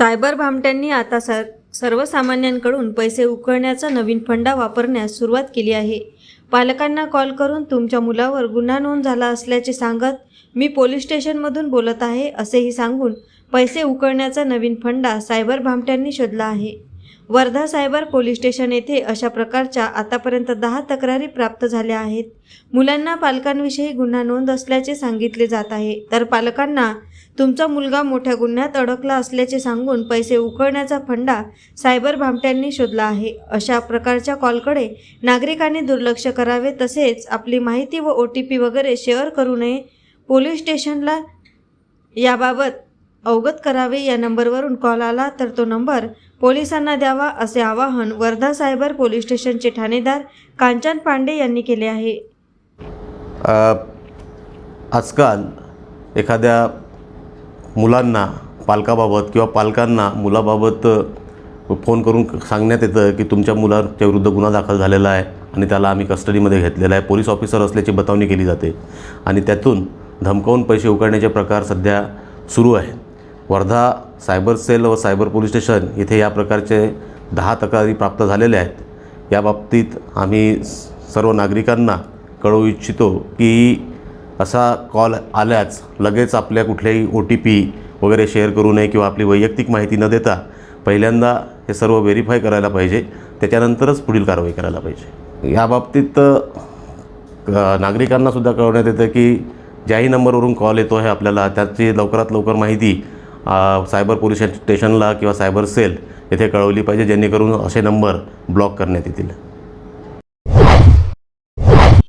Cyber भामट्यांनी आता sir सर्वसामान्यांकडून पैसे उकळण्याचा नवीन फंडा वापरण्यास सुरुवात केली आहे. पालकांना कॉल करून तुमच्या मुलावर गुन्हा नोंद झाला असल्याचे सांगत मी पोलीस स्टेशनमधून बोलत आहे असेही सांगून पैसे उकळण्याचा नवीन फंडा सायबर भामट्यांनी शोधला आहे. वर्धा सायबर पोलीस स्टेशन येथे अशा प्रकारच्या आतापर्यंत दहा तक्रारी प्राप्त झाल्या आहेत. मुलांना पालकांविषयी गुन्हा नोंद असल्याचे सांगितले जात आहे. तर पालकांना तुमचा मुलगा मोठ्या गुन्ह्यात अडकला असल्याचे सांगून पैसे उकळण्याचा फंडा सायबर भामट्यांनी शोधला आहे. अशा प्रकारच्या कॉलकडे नागरिकांनी दुर्लक्ष करावे तसेच आपली माहिती व ओ टी पी वगैरे शेअर करू नये. पोलीस स्टेशनला याबाबत अवगत करावे या नंबरवरून कॉल आला तर तो नंबर पोलिसांना द्यावा असे आवाहन वर्धा सायबर पोलीस स्टेशनचे ठाणेदार कांचन पांडे यांनी केले आहे. आजकाल एखाद्या मुलांना पालकाबाबत किंवा पालकांना मुलाबाबत फोन करून सांगण्यात येतं की तुमच्या मुलाच्या विरुद्ध गुन्हा दाखल झालेला आहे आणि त्याला आम्ही कस्टडीमध्ये घेतलेला आहे. पोलीस ऑफिसर असल्याची बतावणी केली जाते आणि त्यातून धमकावून पैसे उकळण्याचे प्रकार सध्या सुरू आहेत. वर्धा सायबर सेल व सायबर पोलीस स्टेशन इथे या प्रकारचे दहा तक्रारी प्राप्त झालेल्या आहेत. या बाबतीत आम्ही स- सर्व नागरिकांना कळवू इच्छितो की असा कॉल आल्याच लगेच आपल्या कुठल्याही ओ टी पी वगैरे शेअर करू नये किंवा आपली वैयक्तिक माहिती न देता पहिल्यांदा हे सर्व व्हेरीफाय करायला पाहिजे. त्याच्यानंतरच पुढील कारवाई करायला पाहिजे. या बाबतीत अ, नागरिकांनासुद्धा कळवण्यात येतं की ज्याही नंबरवरून कॉल येतो आहे आपल्याला त्याची लवकरात लवकर माहिती सायबर पोलीस स्टेशनला किंवा सायबर सेल येथे कळवली पाहिजे जेणेकरून असे नंबर ब्लॉक करण्यात येतील.